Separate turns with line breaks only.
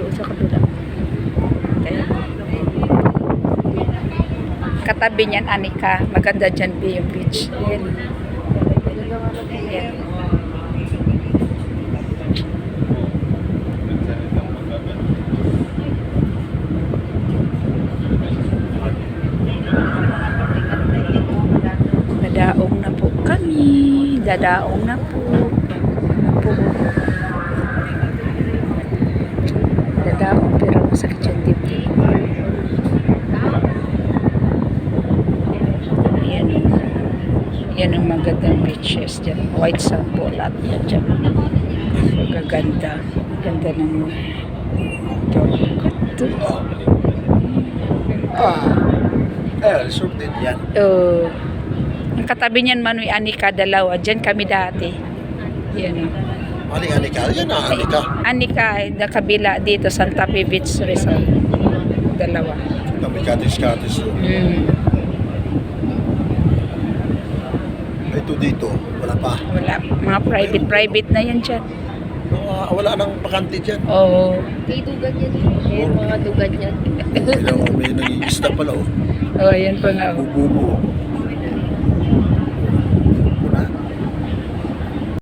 doon sa kabila. Kaya, katabi niyan, Anika. Maganda dyan ba yung beach. Ayan. Ayan. Dadaong na po kami. Dadaong na po. Dadaong pero masakit yung dibdib. Yan. Yan ang magandang beaches dyan. White sand po lahat yan dyan. Magaganda. Ganda ng ito. Ito.
Ah, eh, resort din yan.
Oh. Ang katabi niyan Manoy Anika dalawa. Diyan kami dati. Yan.
Aling Anika, yan na Anika.
Anika na kabila dito Santa Fe Beach Resort. Dalawa.
Kami katis-katis.
Mm.
Ito dito, wala pa.
Wala. Mga private private na yan dyan.
Mga, wala nang bakante dyan.
Oo.
May dugan yan. May mga dugan yan.
Ilang may nag-iista pala oh.
Oh, yan pa nga. oh.
Bububo.